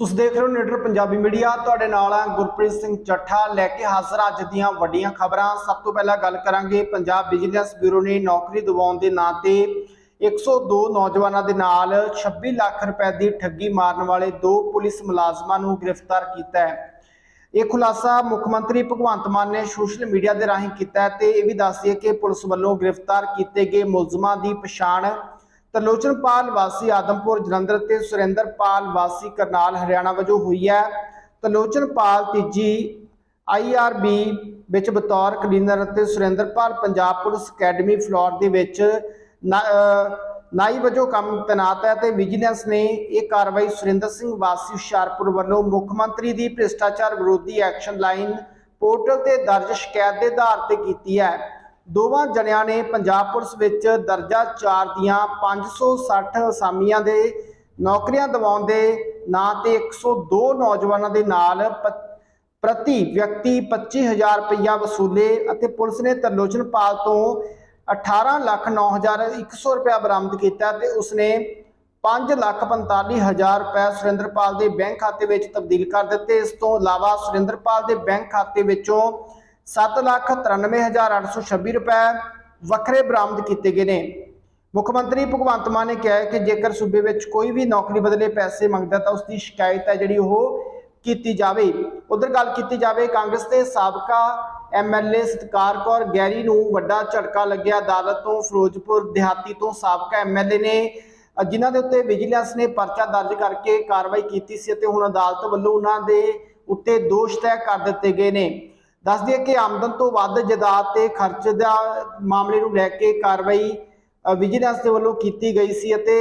ਤੁਸੀਂ ਦੇਖ ਰਹੇ ਹੋ ਨੀਡਰ ਪੰਜਾਬੀ ਮੀਡੀਆ। ਤੁਹਾਡੇ ਨਾਲ ਆ ਗੁਰਪ੍ਰੀਤ ਸਿੰਘ ਚੱਠਾ ਲੈ ਕੇ ਹਾਜ਼ਰ ਅੱਜ ਦੀਆਂ ਵੱਡੀਆਂ ਖਬਰਾਂ। ਸਭ ਤੋਂ ਪਹਿਲਾਂ ਗੱਲ ਕਰਾਂਗੇ ਪੰਜਾਬ ਵਿਜੀਲੈਂਸ ਬਿਊਰੋ ਨੇ ਨੌਕਰੀ ਦਿਵਾਉਣ ਦੇ ਨਾਂ ਤੇ 102 ਨੌਜਵਾਨਾਂ ਦੇ ਨਾਲ 26 ਲੱਖ ਰੁਪਏ ਦੀ ਠੱਗੀ ਮਾਰਨ ਵਾਲੇ ਦੋ ਪੁਲਿਸ ਮੁਲਾਜ਼ਮਾਂ ਨੂੰ ਗ੍ਰਿਫਤਾਰ ਕੀਤਾ ਹੈ। ਇਹ ਖੁਲਾਸਾ ਮੁੱਖ ਮੰਤਰੀ ਭਗਵੰਤ ਮਾਨ ਨੇ ਸੋਸ਼ਲ ਮੀਡੀਆ ਦੇ ਰਾਹੀਂ ਕੀਤਾ ਹੈ ਤੇ ਇਹ ਵੀ ਦੱਸ ਦਈਏ ਕਿ ਪੁਲਿਸ ਵੱਲੋਂ ਗ੍ਰਿਫਤਾਰ ਕੀਤੇ ਗਏ ਮੁਲਜ਼ਮਾਂ ਦੀ ਪਛਾਣ ਤਰਲੋਚਨਪਾਲ ਵਾਸੀ ਆਦਮਪੁਰ ਜਲੰਧਰ ਤੇ ਸੁਰਿੰਦਰਪਾਲ ਵਾਸੀ ਕਰਨਾਲ ਹਰਿਆਣਾ ਵਜੋਂ ਹੋਈ ਹੈ। ਤਰਲੋਚਨਪਾਲ ਤੀਜੀ ਆਈਆਰਬੀ ਵਿੱਚ ਬਤੌਰ ਕਲੀਨਰ ਅਤੇ ਸੁਰਿੰਦਰਪਾਲ ਪੰਜਾਬ ਪੁਲਿਸ ਅਕੈਡਮੀ ਫਲੋਰ ਦੇ ਵਿੱਚ ਨਾਈ ਵਜੋਂ ਕੰਮ ਤੈਨਾਤ ਹੈ ਤੇ ਵਿਜੀਲੈਂਸ ਨੇ ਇਹ ਕਾਰਵਾਈ ਸੁਰਿੰਦਰ ਸਿੰਘ ਵਾਸੀ ਹੁਸ਼ਿਆਰਪੁਰ ਵੱਲੋਂ ਮੁੱਖ ਮੰਤਰੀ ਦੀ ਭ੍ਰਿਸ਼ਟਾਚਾਰ ਵਿਰੋਧੀ ਐਕਸ਼ਨ ਲਾਈਨ ਪੋਰਟਲ ਤੇ ਦਰਜ ਸ਼ਿਕਾਇਤ ਦੇ ਆਧਾਰ ਤੇ ਕੀਤੀ ਹੈ। ਦੋਵਾਂ ਜਣਿਆਂ ਨੇ ਪੰਜਾਬ ਪੁਲਿਸ ਵਿੱਚ ਦਰਜਾ 4 ਦੀਆਂ 560 ਅਸਾਮੀਆਂ ਦੇ ਨੌਕਰੀਆਂ ਦਿਵਾਉਣ ਦੇ ਨਾਂ ਤੇ 102 ਨੌਜਵਾਨਾਂ ਦੇ ਨਾਲ ਪ੍ਰਤੀ ਵਿਅਕਤੀ 25000 ਰੁਪਇਆ ਵਸੂਲੇ ਅਤੇ ਪੁਲਿਸ ਨੇ ਤਰਲੋਚਨਪਾਲ ਤੋਂ 18 ਲੱਖ 9100 ਰੁਪਇਆ ਬਰਾਮਦ ਕੀਤਾ ਤੇ ਉਸਨੇ 5 ਲੱਖ 45000 ਰੁਪਏ ਸੁਰਿੰਦਰਪਾਲ ਦੇ ਬੈਂਕ ਖਾਤੇ ਵਿੱਚ ਤਬਦੀਲ ਕਰ ਦਿੱਤੇ। ਇਸ ਤੋਂ ਇਲਾਵਾ ਸੁਰਿੰਦਰਪਾਲ ਦੇ ਬੈਂਕ ਖਾਤੇ ਵਿੱਚੋਂ 7 ਲੱਖ 93826 ਰੁਪਏ ਵੱਖਰੇ ਬਰਾਮਦ ਕੀਤੇ ਗਏ ਨੇ। ਮੁੱਖ ਮੰਤਰੀ ਭਗਵੰਤ ਮਾਨ ਨੇ ਕਿਹਾ ਹੈ ਕਿ ਜੇਕਰ ਸੂਬੇ ਵਿੱਚ ਕੋਈ ਵੀ ਨੌਕਰੀ ਬਦਲੇ ਪੈਸੇ ਮੰਗਦਾ ਤਾਂ ਉਸ ਦੀ ਸ਼ਿਕਾਇਤ ਹੈ ਜਿਹੜੀ ਉਹ ਕੀਤੀ ਜਾਵੇ। ਉਧਰ ਗੱਲ ਕੀਤੀ ਜਾਵੇ, ਕਾਂਗਰਸ ਦੇ ਸਾਬਕਾ ਐਮਐਲਏ ਸਤਕਾਰ ਕੌਰ ਗੈਰੀ ਨੂੰ ਵੱਡਾ ਝਟਕਾ ਲੱਗਿਆ। ਅਦਾਲਤ ਤੋਂ ਫਿਰੋਜ਼ਪੁਰ ਦਿਹਾਤੀ ਤੋਂ ਸਾਬਕਾ ਐਮਐਲਏ ਨੇ, ਜਿਨ੍ਹਾਂ ਦੇ ਉੱਤੇ ਵਿਜੀਲੈਂਸ ਨੇ ਪਰਚਾ ਦਰਜ ਕਰਕੇ ਕਾਰਵਾਈ ਕੀਤੀ ਸੀ ਅਤੇ ਹੁਣ ਅਦਾਲਤ ਵੱਲੋਂ ਉਹਨਾਂ ਦੇ ਉੱਤੇ ਦੋਸ਼ ਤੈਅ ਕਰ ਦਿੱਤੇ ਗਏ ਨੇ। ਦੱਸ ਦਈਏ ਕਿ ਆਮਦਨ ਤੋਂ ਵੱਧ ਜਾਇਦਾਦ ਤੇ ਖਰਚ ਦਾ ਮਾਮਲੇ ਨੂੰ ਲੈ ਕੇ ਕਾਰਵਾਈ ਵਿਜੀਲੈਂਸ ਦੇ ਵੱਲੋਂ ਕੀਤੀ ਗਈ ਸੀ ਅਤੇ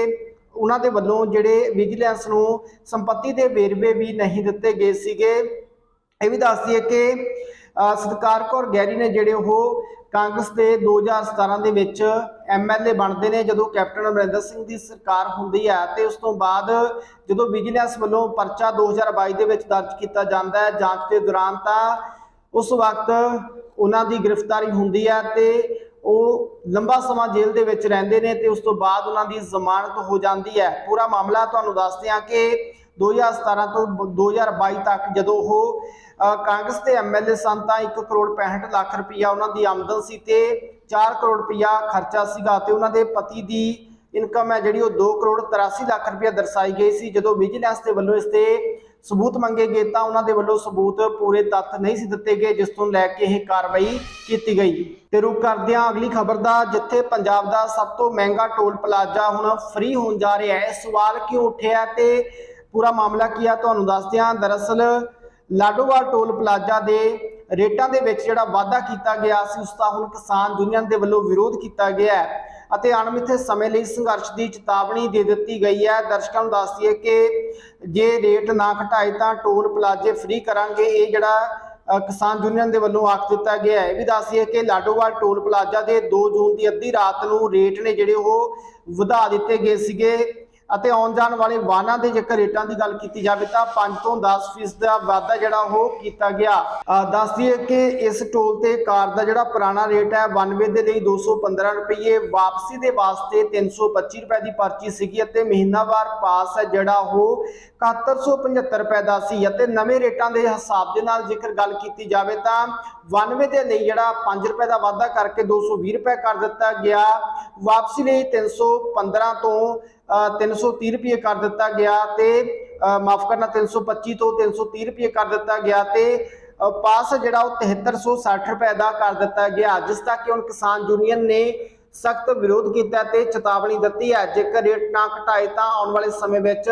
ਉਹਨਾਂ ਦੇ ਵੱਲੋਂ ਜਿਹੜੇ ਵਿਜੀਲੈਂਸ ਨੂੰ ਸੰਪਤੀ ਦੇ ਵੇਰਵੇ ਵੀ ਨਹੀਂ ਦਿੱਤੇ ਗਏ ਸੀਗੇ। ਇਹ ਵੀ ਦੱਸ ਦਈਏ ਕਿ ਅ, ਸਤਕਾਰ ਕੌਰ ਗੈਰੀ ਨੇ ਜਿਹੜੇ ਉਹ ਕਾਂਗਰਸ ਦੇ 2017 ਦੇ ਵਿੱਚ ਐਮਐਲਏ ਬਣਦੇ ਨੇ ਜਦੋਂ ਕੈਪਟਨ ਅਮਰਿੰਦਰ ਸਿੰਘ ਦੀ ਸਰਕਾਰ ਹੁੰਦੀ ਹੈ ਤੇ ਉਸ ਤੋਂ ਬਾਅਦ ਜਦੋਂ ਵਿਜੀਲੈਂਸ ਵੱਲੋਂ ਪਰਚਾ 2022 ਦੇ ਵਿੱਚ ਦਰਜ ਕੀਤਾ ਜਾਂਦਾ ਹੈ ਜਾਂਚ ਦੇ ਦੌਰਾਨ ਤਾਂ ਉਸ ਵਕਤ ਉਹਨਾਂ ਦੀ ਗ੍ਰਿਫਤਾਰੀ ਹੁੰਦੀ ਹੈ ਤੇ ਉਹ ਲੰਬਾ ਸਮਾਂ ਜੇਲ੍ਹ ਦੇ ਵਿੱਚ ਰਹਿੰਦੇ ਨੇ ਤੇ ਉਸ ਤੋਂ ਬਾਅਦ ਉਹਨਾਂ ਦੀ ਜ਼ਮਾਨਤ ਹੋ ਜਾਂਦੀ ਹੈ। ਪੂਰਾ ਮਾਮਲਾ ਤੁਹਾਨੂੰ ਦੱਸਦੇ ਹਾਂ ਕਿ 2017 ਤੋਂ ਬ- 2022 ਤੱਕ ਜਦੋਂ ਉਹ ਕਾਂਗਰਸ ਦੇ ਐਮਐਲਏ ਸਨ ਤਾਂ 1 ਕਰੋੜ 65 ਲੱਖ ਰੁਪਈਆ ਉਹਨਾਂ ਦੀ ਆਮਦਨ ਸੀ ਤੇ 4 ਕਰੋੜ ਰੁਪਈਆ ਖਰਚਾ ਸੀਗਾ ਤੇ ਉਹਨਾਂ ਦੇ ਪਤੀ ਦੀ ਇਨਕਮ ਹੈ ਜਿਹੜੀ ਉਹ 2 ਕਰੋੜ 83 ਲੱਖ ਰੁਪਈਆ ਦਰਸਾਈ ਗਈ ਸੀ। ਜਦੋਂ ਵਿਜੀਲੈਂਸ ਦੇ ਵੱਲੋਂ ਇਸ ਤੇ ਸਬੂਤ ਮੰਗੇ ਗਏ ਤਾਂ ਉਹਨਾਂ ਦੇ ਵੱਲੋਂ ਸਬੂਤ ਪੂਰੇ ਤੱਥ ਨਹੀਂ ਸੀ ਦਿੱਤੇ ਗਏ, ਜਿਸ ਤੋਂ ਲੈ ਕੇ ਇਹ ਕਾਰਵਾਈ ਕੀਤੀ ਗਈ। ਤੇ ਰੁਕ ਕਰਦਿਆਂ ਅਗਲੀ ਖਬਰ ਦਾ, ਜਿੱਥੇ ਪੰਜਾਬ ਦਾ ਸਭ ਤੋਂ ਮਹਿੰਗਾ ਟੋਲ ਪਲਾਜ਼ਾ ਹੁਣ ਫ੍ਰੀ ਹੋਣ ਜਾ ਰਿਹਾ ਹੈ। ਇਹ ਸਵਾਲ ਕਿਉਂ ਉੱਠਿਆ ਤੇ ਪੂਰਾ ਮਾਮਲਾ ਕੀ ਆ ਤੁਹਾਨੂੰ ਦੱਸਦੇ ਹਾਂ ਦਰਅਸਲ ਲਾਡੋਵਾਲ ਟੋਲ ਪਲਾਜ਼ਾ ਦੇ ਰੇਟਾਂ ਦੇ ਵਿੱਚ ਜਿਹੜਾ ਵਾਅਦਾ ਕੀਤਾ ਗਿਆ ਸੀ, ਉਸ ਦਾ ਹੁਣ ਕਿਸਾਨ ਯੂਨੀਅਨ ਦੇ ਵੱਲੋਂ ਵਿਰੋਧ ਕੀਤਾ ਗਿਆ ਹੈ। ਅਤੇ ਅਣਮਿੱਥੇ ਸਮੇਂ ਲਈ ਸੰਘਰਸ਼ ਦੀ ਚੇਤਾਵਨੀ ਦੇ ਦਿੱਤੀ ਗਈ ਹੈ। ਦਰਸ਼ਕਾਂ ਨੂੰ ਦੱਸ ਦਈਏ ਕਿ ਜੇ ਰੇਟ ਨਾ ਘਟਾਏ ਤਾਂ ਟੋਲ ਪਲਾਜ਼ੇ ਫ੍ਰੀ ਕਰਾਂਗੇ। ਇਹ ਜਿਹੜਾ ਕਿਸਾਨ ਯੂਨੀਅਨ ਦੇ ਵੱਲੋਂ ਆਖ ਦਿੱਤਾ ਗਿਆ ਹੈ। ਇਹ ਵੀ ਦੱਸ ਦਈਏ ਕਿ ਲਾਡੋਵਾਲ ਟੋਲ ਪਲਾਜ਼ਾ ਦੇ 2 ਜੂਨ ਦੀ ਅੱਧੀ ਰਾਤ ਨੂੰ ਰੇਟ ਨੇ ਜਿਹੜੇ ਉਹ ਵਧਾ ਦਿੱਤੇ ਗਏ ਸੀਗੇ। ਅਤੇ ਆਉਣ ਜਾਣ ਵਾਲੇ ਵਾਹਨਾਂ ਦੇ ਜੇਕਰ ਰੇਟਾਂ ਦੀ ਗੱਲ ਕੀਤੀ ਜਾਵੇ ਤਾਂ 5 ਤੋਂ 10 ਫੀਸਦ ਦਾ ਵਾਧਾ ਜਿਹੜਾ ਉਹ ਕੀਤਾ ਗਿਆ। ਅ, ਦੱਸ ਦਈਏ ਕਿ ਇਸ ਟੋਲ ਤੇ ਕਾਰ ਦਾ ਜਿਹੜਾ ਪੁਰਾਣਾ ਰੇਟ ਹੈ 92 ਦੇ ਲਈ 215 ਰੁਪਏ ਵਾਪਸੀ ਦੇ ਵਾਸਤੇ 325 ਰੁਪਏ ਦੀ ਪਰਚੀ ਸੀਗੀ ਅਤੇ ਮਹੀਨਾਵਾਰ ਪਾਸ ਹੈ ਜਿਹੜਾ ਉਹ 7175 ਰੁਪਏ ਦਾ ਸੀ ਅਤੇ ਨਵੇਂ ਰੇਟਾਂ ਦੇ ਹਿਸਾਬ ਦੇ ਨਾਲ ਜੇਕਰ ਗੱਲ ਕੀਤੀ ਜਾਵੇ ਤਾਂ 92 ਦੇ ਲਈ ਜਿਹੜਾ 5 ਰੁਪਏ ਦਾ ਵਾਧਾ ਕਰਕੇ 220 ਰੁਪਏ ਕਰ ਦਿੱਤਾ ਗਿਆ। ਵਾਪਸੀ ਲਈ 315 ਤੋਂ 330 ਰੁਪਏ ਕਰ ਦਿੱਤਾ ਗਿਆ ਤੇ ਮਾਫ ਕਰਨਾ 325 ਤੋਂ 330 ਰੁਪਏ ਕਰ ਦਿੱਤਾ ਗਿਆ ਤੇ ਪਾਸ ਜਿਹੜਾ ਉਹ 7360 ਰੁਪਏ ਦਾ ਕਰ ਦਿੱਤਾ ਗਿਆ। ਜਿਸ ਦਾ ਕਿ ਹੁਣ ਕਿਸਾਨ ਯੂਨੀਅਨ ਨੇ ਸਖਤ ਵਿਰੋਧ ਕੀਤਾ ਤੇ ਚੇਤਾਵਨੀ ਦਿੱਤੀ ਹੈ। ਜੇਕਰ ਰੇਟ ਨਾ ਘਟਾਏ ਤਾਂ ਆਉਣ ਵਾਲੇ ਸਮੇਂ ਵਿੱਚ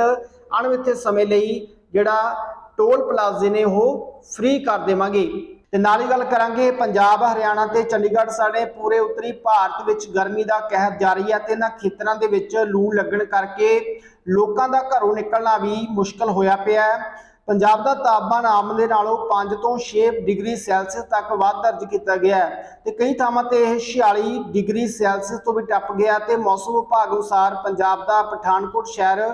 ਅਣਮਿੱਥੇ ਸਮੇਂ ਲਈ ਜਿਹੜਾ ਟੋਲ ਪਲਾਜ਼ੇ ਨੇ ਉਹ ਫ੍ਰੀ ਕਰ ਦੇਵਾਂਗੇ। ਤੇ ਨਾਲ ਹੀ ਗੱਲ ਕਰਾਂਗੇ, ਪੰਜਾਬ, ਹਰਿਆਣਾ ਤੇ ਚੰਡੀਗੜ੍ਹ ਸਾਡੇ ਪੂਰੇ ਉੱਤਰੀ ਭਾਰਤ ਵਿੱਚ ਗਰਮੀ ਦਾ ਕਹਿਰ ਜਾਰੀ ਹੈ ਤੇ ਇਹਨਾਂ ਖੇਤਰਾਂ ਦੇ ਵਿੱਚ ਲੂ ਲੱਗਣ ਕਰਕੇ ਲੋਕਾਂ ਦਾ ਘਰੋਂ ਨਿਕਲਣਾ ਵੀ ਮੁਸ਼ਕਲ ਹੋਇਆ ਪਿਆ ਹੈ। ਪੰਜਾਬ ਦਾ ਤਾਪਮਾਨ ਆਮ ਦੇ ਨਾਲੋਂ 5 ਤੋਂ 6 ਡਿਗਰੀ ਸੈਲਸੀਅਸ ਤੱਕ ਵੱਧ ਦਰਜ ਕੀਤਾ ਗਿਆ ਹੈ ਤੇ ਕਈ ਥਾਵਾਂ ਤੇ ਇਹ 46 ਡਿਗਰੀ ਸੈਲਸੀਅਸ ਤੋਂ ਵੀ ਟੱਪ ਗਿਆ ਤੇ ਮੌਸਮ ਵਿਭਾਗ ਅਨੁਸਾਰ ਪੰਜਾਬ ਦਾ ਪਠਾਨਕੋਟ ਸ਼ਹਿਰ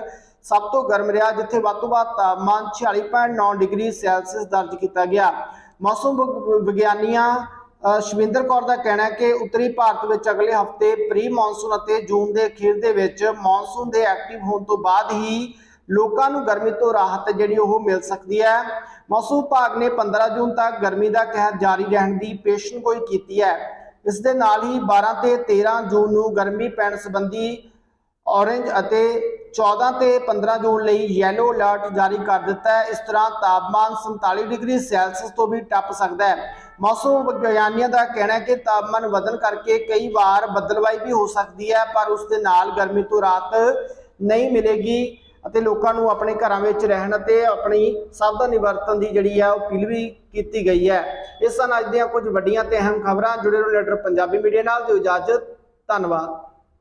ਸਭ ਤੋਂ ਗਰਮ ਰਿਹਾ, ਜਿੱਥੇ ਵੱਧ ਤੋਂ ਵੱਧ ਤਾਪਮਾਨ 46.9 ਡਿਗਰੀ ਸੈਲਸੀਅਸ ਦਰਜ ਕੀਤਾ ਗਿਆ। ਮੌਸਮ ਵਿਗ- ਵਿਗਿਆਨੀਆਂ ਅ, ਸ਼ਵਿੰਦਰ ਕੌਰ ਦਾ ਕਹਿਣਾ ਹੈ ਕਿ ਉੱਤਰੀ ਭਾਰਤ ਵਿੱਚ ਅਗਲੇ ਹਫ਼ਤੇ ਪ੍ਰੀ ਮੌਨਸੂਨ ਅਤੇ ਜੂਨ ਦੇ ਅਖੀਰ ਦੇ ਵਿੱਚ ਮੌਨਸੂਨ ਦੇ ਐਕਟਿਵ ਹੋਣ ਤੋਂ ਬਾਅਦ ਹੀ ਲੋਕਾਂ ਨੂੰ ਗਰਮੀ ਤੋਂ ਰਾਹਤ ਜਿਹੜੀ ਉਹ ਮਿਲ ਸਕਦੀ ਹੈ। ਮੌਸਮ ਵਿਭਾਗ ਨੇ 15 ਜੂਨ ਤੱਕ ਗਰਮੀ ਦਾ ਕਹਿਰ ਜਾਰੀ ਰਹਿਣ ਦੀ ਪੇਸ਼ਨਗੋਈ ਕੀਤੀ ਹੈ। ਇਸ ਦੇ ਨਾਲ ਹੀ 12 ਤੇ 13 ਜੂਨ ਨੂੰ ਗਰਮੀ ਪੈਣ ਸੰਬੰਧੀ ਔਰੇਂਜ ਅਤੇ 14 ਤੇ 15 ਜੂਨ ਲਈ ਯੈਲੋ ਅਲਰਟ ਜਾਰੀ ਕਰ ਦਿੱਤਾ ਹੈ। ਇਸ ਤਰ੍ਹਾਂ ਤਾਪਮਾਨ 47 ਡਿਗਰੀ ਸੈਲਸੀਅਸ ਤੋਂ ਵੀ ਟੱਪ ਸਕਦਾ ਹੈ। ਮੌਸਮ ਵਿਗਿਆਨੀਆਂ ਦਾ ਕਹਿਣਾ ਹੈ ਕਿ ਤਾਪਮਾਨ ਵਧਣ ਕਰਕੇ ਕਈ ਵਾਰ ਬੱਦਲਵਾਈ ਵੀ ਹੋ ਸਕਦੀ ਹੈ, ਪਰ ਉਸ ਦੇ ਨਾਲ ਗਰਮੀ ਤੋਂ ਰਾਤ ਨਹੀਂ ਮਿਲੇਗੀ ਅਤੇ ਲੋਕਾਂ ਨੂੰ ਆਪਣੇ ਘਰਾਂ ਵਿੱਚ ਰਹਿਣ ਅਤੇ ਆਪਣੀ ਸਾਵਧਾਨੀ ਵਰਤਣ ਦੀ ਜਿਹੜੀ ਹੈ ਉਹ ਅਪੀਲ ਵੀ ਕੀਤੀ ਗਈ ਹੈ। ਇਸ ਸਨ ਅੱਜ ਦੀਆਂ ਕੁਝ ਵੱਡੀਆਂ ਤੇ ਅਹਿਮ ਖਬਰਾਂ ਜੁੜੇ ਰਹੋ ਲੀਡਰ ਪੰਜਾਬੀ ਮੀਡੀਆ ਨਾਲ। ਦਿਓ ਇਜਾਜ਼ਤ। ਧੰਨਵਾਦ।